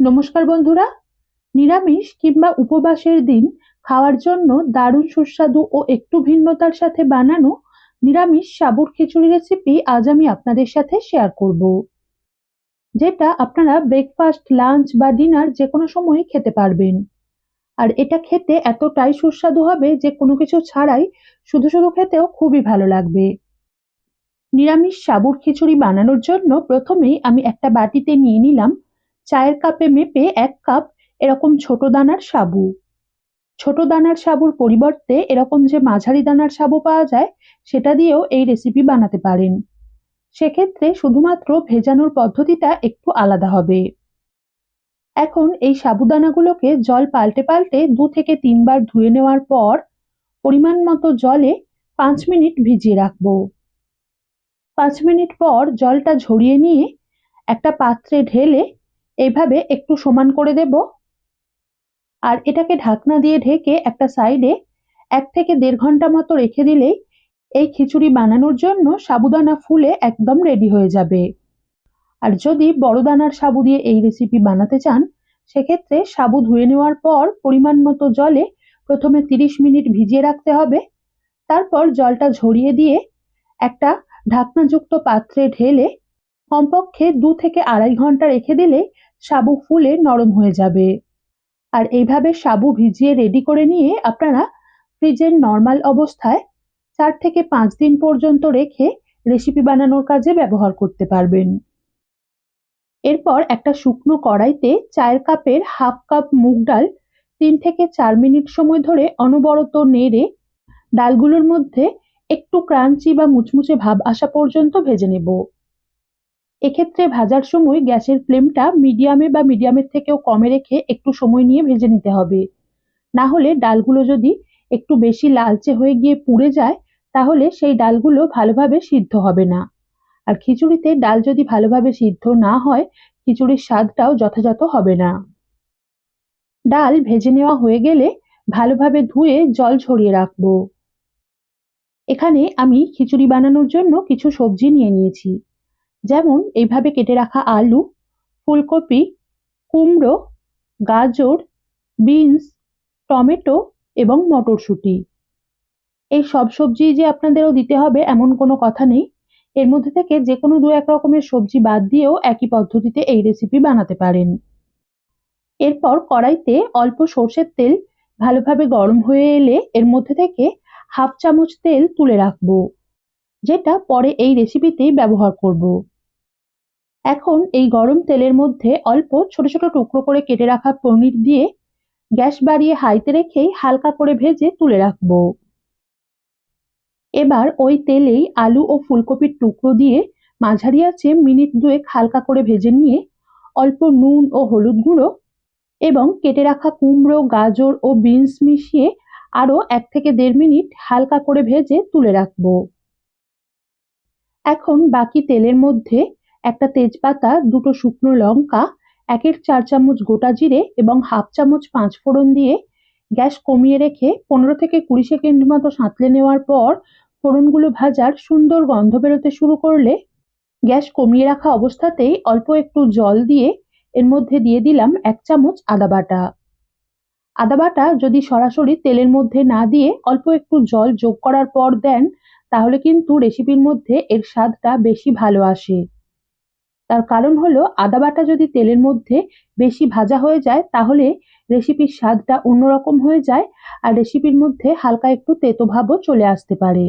নমস্কার বন্ধুরা। নিরামিষ কিংবা উপবাসের দিন খাওয়ার জন্য দারুণ সুস্বাদু ও একটু ভিন্নতার সাথে বানানো নিরামিষ সাবুর খিচুড়ি রেসিপি আজ আমি আপনাদের সাথে শেয়ার করব। যেটা আপনারা ব্রেকফাস্ট লাঞ্চ বা ডিনার যে কোনো সময়ই খেতে পারবেন। আর এটা খেতে এতটাই সুস্বাদু হবে যে কোনো কিছু ছাড়াই শুধু শুধু খেতেও খুবই ভালো লাগবে। নিরামিষ সাবুর খিচুড়ি বানানোর জন্য প্রথমেই আমি একটা বাটিতে নিয়ে নিলাম চায়ের কাপে মেপে এক কাপ এরকম ছোট দানার সাবু। ছোট দানার সাবুর পরিবর্তে এরকম যে মাঝারি দানার সাবু পাওয়া যায়, সেটা দিয়েও এই রেসিপি বানাতে পারেন। সেক্ষেত্রে শুধুমাত্র ভেজানোর পদ্ধতিটা একটু আলাদা হবে। এখন এই সাবুদানাগুলোকে জল পাল্টে পাল্টে দু থেকে তিনবার ধুয়ে নেওয়ার পর পরিমাণ মতো জলে পাঁচ মিনিট ভিজিয়ে রাখব। পাঁচ মিনিট পর জলটা ঝরিয়ে নিয়ে একটা পাত্রে ঢেলে এইভাবে একটু সমান করে দেব। আর এটাকে ঢাকনা দিয়ে ঢেকে একটা সাইডে এক থেকে দেড় ঘণ্টা মতো রেখে দিলেই এই খিচুড়ি বানানোর জন্য সাবুদানা ফুলে একদম রেডি হয়ে যাবে। আর যদি বড় দানার সাবু দিয়ে এই রেসিপি বানাতে চান, সেক্ষেত্রে সাবু ধুয়ে নেওয়ার পর পরিমাণ মতো জলে প্রথমে তিরিশ মিনিট ভিজিয়ে রাখতে হবে। তারপর জলটা ঝরিয়ে দিয়ে একটা ঢাকনাযুক্ত পাত্রে ঢেলে কমপক্ষে দু থেকে আড়াই ঘণ্টা রেখে দিলে সাবু ফুলে নরম হয়ে যাবে। আর এইভাবে সাবু ভিজিয়ে রেডি করে নিয়ে আপনারা ফ্রিজের নর্মাল অবস্থায় চার থেকে পাঁচ দিন পর্যন্ত রেখে রেসিপি বানানোর কাজে ব্যবহার করতে পারবেন। এরপর একটা শুকনো কড়াইতে চায়ের কাপের হাফ কাপ মুগ ডাল তিন থেকে চার মিনিট সময় ধরে অনবরত নেড়ে ডালগুলোর মধ্যে একটু ক্রাঞ্চি বা মুচমুচে ভাব আসা পর্যন্ত ভেজে নেব। এক্ষেত্রে ভাজার সময় গ্যাসের ফ্লেমটা মিডিয়ামে বা মিডিয়ামের থেকেও কমে রেখে একটু সময় নিয়ে ভেজে নিতে হবে। না হলে ডালগুলো যদি একটু বেশি লালচে হয়ে গিয়ে পুড়ে যায়, তাহলে সেই ডালগুলো ভালোভাবে সিদ্ধ হবে না। আর খিচুড়িতে ডাল যদি ভালোভাবে সিদ্ধ না হয়, খিচুড়ির স্বাদটাও যথাযথ হবে না। ডাল ভেজে নেওয়া হয়ে গেলে ভালোভাবে ধুয়ে জল ছড়িয়ে রাখব। এখানে আমি খিচুড়ি বানানোর জন্য কিছু সবজি নিয়ে নিয়েছি। যেমন এইভাবে কেটে রাখা আলু, ফুলকপি, কুমড়ো, গাজর, বিনস, টমেটো এবং মটরশুঁটি। এই সব সবজি যে আপনাদেরও দিতে হবে এমন কোনো কথা নেই। এর মধ্যে থেকে যে কোনো দু এক রকমের সবজি বাদ দিয়েও একই পদ্ধতিতে এই রেসিপি বানাতে পারেন। এরপর কড়াইতে অল্প সর্ষের তেল ভালোভাবে গরম হয়ে এলে এর মধ্যে থেকে হাফ চামচ তেল তুলে রাখব। যেটা পরে এই রেসিপিতেই ব্যবহার করব। এখন এই গরম তেলের মধ্যে অল্প ছোট ছোট টুকরো করে কেটে রাখা পনির দিয়ে গ্যাস বাড়িয়ে হাইতে রেখেই হালকা করে ভেজে তুলে রাখব এবার ওই তেলেই আলু ও ফুলকপির টুকরো দিয়ে মাঝারি আছে মিনিট দুয়েক হালকা করে ভেজে নিয়ে অল্প নুন ও হলুদ গুঁড়ো এবং কেটে রাখা কুমড়ো, গাজর ও বিনস মিশিয়ে আরও এক থেকে দেড় মিনিট হালকা করে ভেজে তুলে রাখব এখন বাকি তেলের মধ্যে একটা তেজপাতা, দুটো শুকনো লঙ্কা, একের চার চামচ গোটা জিরে এবং হাফ চামচ পাঁচ ফোড়ন দিয়ে গ্যাস কমিয়ে রেখে পনেরো থেকে কুড়ি সেকেন্ড মতো সাঁতলে নেওয়ার পর ফোড়নগুলো ভাজার সুন্দর গন্ধ বেরোতে শুরু করলে গ্যাস কমিয়ে রাখা অবস্থাতেই অল্প একটু জল দিয়ে এর মধ্যে দিয়ে দিলাম এক চামচ আদা বাটা। আদা বাটা যদি সরাসরি তেলের মধ্যে না দিয়ে অল্প একটু জল যোগ করার পর দেন তাহলে কিন্তু রেসিপির মধ্যে এর স্বাদটা বেশি ভালো আসে। তার কারণ হলো, আদা বাটা যদি তেলের মধ্যে বেশি ভাজা হয়ে যায়, তাহলে রেসিপির স্বাদটা অন্যরকম হয়ে যায় আর রেসিপির মধ্যে হালকা একটু তেতো ভাবও চলে আসতে পারে।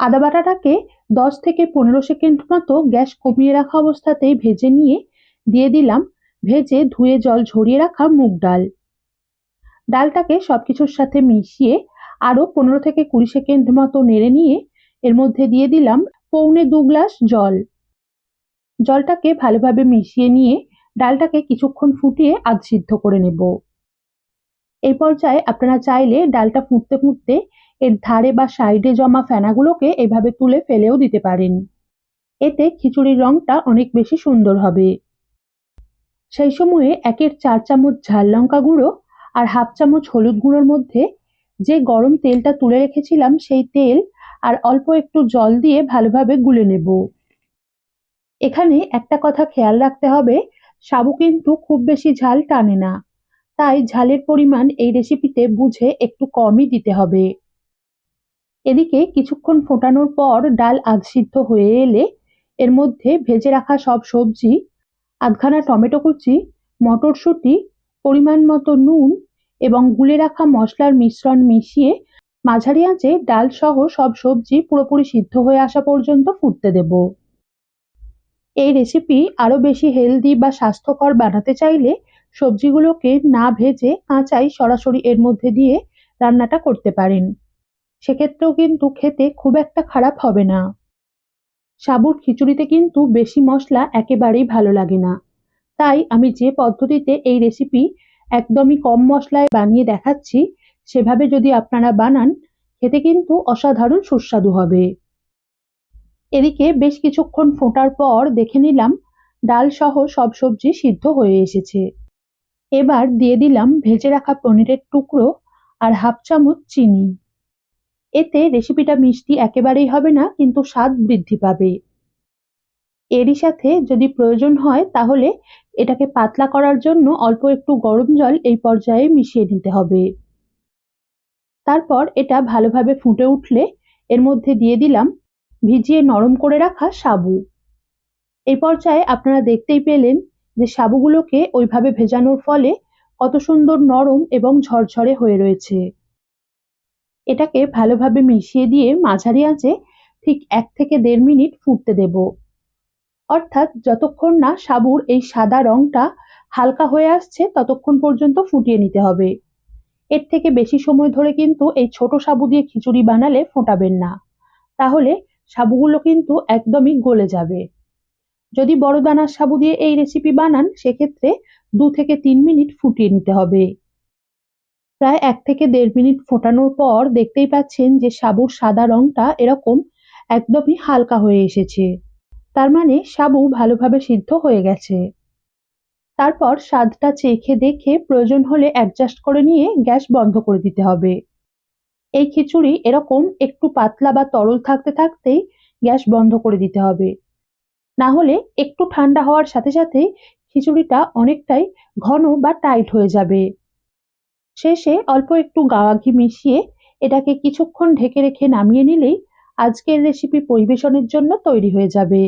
আদা বাটাটাকে দশ থেকে পনেরো সেকেন্ড মতো গ্যাস কমিয়ে রাখা অবস্থাতেই ভেজে নিয়ে দিয়ে দিলাম, ভেজে ধুয়ে জল ঝরিয়ে রাখা মুগ ডাল। ডালটাকে সবকিছুর সাথে মিশিয়ে আরও পনেরো থেকে কুড়ি সেকেন্ড মতো নেড়ে নিয়ে এর মধ্যে দিয়ে দিলাম পৌনে দু গ্লাস জল। জলটাকে ভালোভাবে মিশিয়ে নিয়ে ডালটাকে কিছুক্ষণ ফুটিয়ে আধ সিদ্ধ করে নেব। এই পর্যায়ে আপনারা চাইলে ডালটা ফুটতে ফুটতে এর ধারে বা সাইডে জমা ফেনাগুলোকে এভাবে তুলে ফেলেও দিতে পারেন। এতে খিচুড়ির রংটা অনেক বেশি সুন্দর হবে। সেই সময়ে একের চার চামচ ঝাল লঙ্কা গুঁড়ো আর হাফ চামচ হলুদ গুঁড়োর মধ্যে যে গরম তেলটা তুলে রেখেছিলাম সেই তেল আর অল্প একটু জল দিয়ে ভালোভাবে গুলে নেব। এখানে একটা কথা খেয়াল রাখতে হবে, সাবু কিন্তু খুব বেশি ঝাল টানে না। তাই ঝালের পরিমাণ এই রেসিপিতে বুঝে একটু কমই দিতে হবে। এদিকে কিছুক্ষণ ফোটানোর পর ডাল আধ সিদ্ধ হয়ে এলে এর মধ্যে ভেজে রাখা সব সবজি, আধখানা টমেটো কুচি, মটরশুঁটি, পরিমাণ মতো নুন এবং গুলে রাখা মশলার মিশ্রণ মিশিয়ে মাঝারি আঁচে ডাল সহ সব সবজি পুরোপুরি সিদ্ধ হয়ে আসা পর্যন্ত ফুটতে দেব। এই রেসিপি আরও বেশি হেলদি বা স্বাস্থ্যকর বানাতে চাইলে সবজিগুলোকে না ভেজে কাঁচাই সরাসরি এর মধ্যে দিয়ে রান্নাটা করতে পারেন। সেক্ষেত্রেও কিন্তু খেতে খুব একটা খারাপ হবে না। সাবুর খিচুড়িতে কিন্তু বেশি মশলা একেবারেই ভালো লাগে না। তাই আমি যে পদ্ধতিতে এই রেসিপি একদমই কম মশলায় বানিয়ে দেখাচ্ছি। সেভাবে যদি আপনারা বানান, খেতে কিন্তু অসাধারণ সুস্বাদু হবে। এদিকে বেশ কিছুক্ষণ ফোটার পর দেখে নিলাম, ডাল সহ সব সবজি সিদ্ধ হয়ে এসেছে। এবার দিয়ে দিলাম ভেজে রাখা পনিরের টুকরো আর হাফ চামচ চিনি। এতে রেসিপিটা মিষ্টি একেবারেই হবে না, কিন্তু স্বাদ বৃদ্ধি পাবে। এরই সাথে যদি প্রয়োজন হয় তাহলে এটাকে পাতলা করার জন্য অল্প একটু গরম জল এই পর্যায়ে মিশিয়ে নিতে হবে। তারপর এটা ভালোভাবে ফুটে উঠলে এর মধ্যে দিয়ে দিলাম ভিজিয়ে নরম করে রাখা সাবু। এই পর্যায়ে আপনারা দেখতেই পেলেন যে সাবুগুলোকে ওইভাবে ভেজানোর ফলে কত সুন্দর নরম এবং ঝরঝরে হয়ে রয়েছে। এটাকে ভালোভাবে মিশিয়ে দিয়ে মাঝারি আঁচে ঠিক এক থেকে দেড় মিনিট ফুটতে দেব। অর্থাৎ যতক্ষণ না সাবুর এই সাদা রংটা হালকা হয়ে আসছে, ততক্ষণ পর্যন্ত ফুটিয়ে নিতে হবে। এর থেকে বেশি সময় ধরে কিন্তু এই ছোট সাবু দিয়ে খিচুড়ি বানালে ফোটাবেন না। তাহলে সাবুগুলো কিন্তু একদমই গলে যাবে। যদি বড় দানার সাবু দিয়ে এই রেসিপি বানান, সেক্ষেত্রে দু থেকে তিন মিনিট ফুটিয়ে নিতে হবে। প্রায় এক থেকে দেড় মিনিট ফোটানোর পর দেখতেই পাচ্ছেন যে সাবুর সাদা রংটা এরকম একদমই হালকা হয়ে এসেছে। তার মানে সাবু ভালোভাবে সিদ্ধ হয়ে গেছে। তারপর স্বাদটা চেখে দেখে প্রয়োজন হলে অ্যাডজাস্ট করে নিয়ে গ্যাস বন্ধ করে দিতে হবে। এই খিচুড়ি এরকম একটু পাতলা বা তরল থাকতে থাকতেই গ্যাস বন্ধ করে দিতে হবে। না হলে একটু ঠান্ডা হওয়ার সাথে সাথে খিচুড়িটা অনেকটাই ঘন বা টাইট হয়ে যাবে। শেষে অল্প একটু গাওয়া ঘি মিশিয়ে এটাকে কিছুক্ষণ ঢেকে রেখে নামিয়ে নিলেই আজকের রেসিপি পরিবেশনের জন্য তৈরি হয়ে যাবে।